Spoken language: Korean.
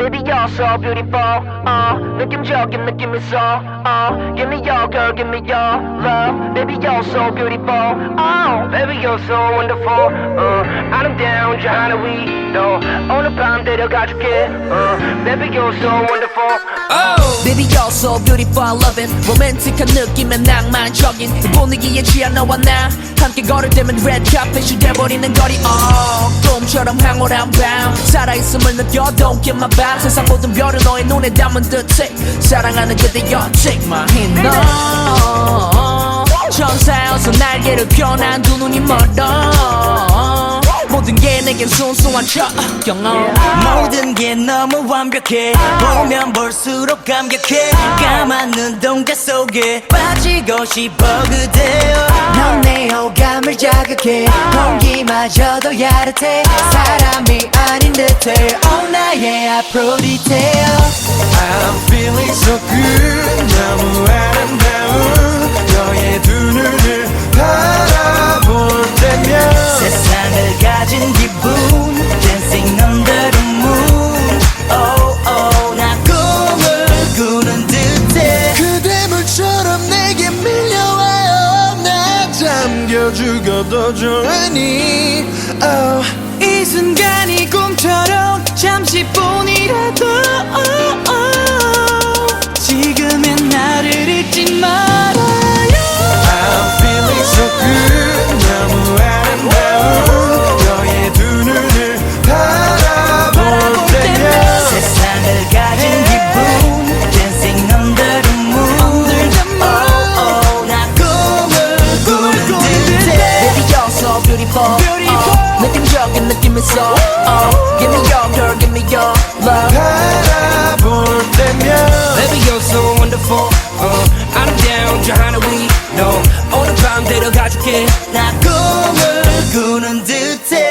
Baby you're so beautiful uh, 느낌적인 느낌 있어 uh, Give me your girl give me your love Baby you're so beautiful oh, Baby you're so wonderful uh, 아름다운 저 하늘 위로 오늘 밤 데려가줄게 uh, Baby you're so wonderful. Baby you're so beautiful it 로맨틱한 느낌의 낭만적인 이 분위기에 취한 너와 나 함께 걸을 때면 red carpet이 돼버리는 거리. Oh, 꿈처럼 황홀한 밤 살아있음을 느껴 Don't get my vibe. 세상 모든 별을 너의 눈에 담은 듯해. 사랑하는 그대였지 My hand. No 천사여서 날개를 펴난 두 눈이 멀어 모든 게 내겐 순수한 첫 경험. 모든 게 너무 완벽해. 보면 볼수록 감격해. 까만 눈동자 속에 빠지고 싶어 그대여. 넌 내 호감을 자극해. 공기마저도 야릇해. 사람이 아닌 듯해. Oh 나의 앞으로 디테일 I'm feeling so 죽어도 좋으니. Oh. 이 순간이 꿈처럼 so beautiful, Uh, 느낌적인 느낌 있어 uh, Give me your girl, give me your love 바라볼 때면 Baby you're so wonderful uh, 아름다운 저 하늘 위로 오늘 밤 데려가줄게 나 꿈을 꾸는 듯해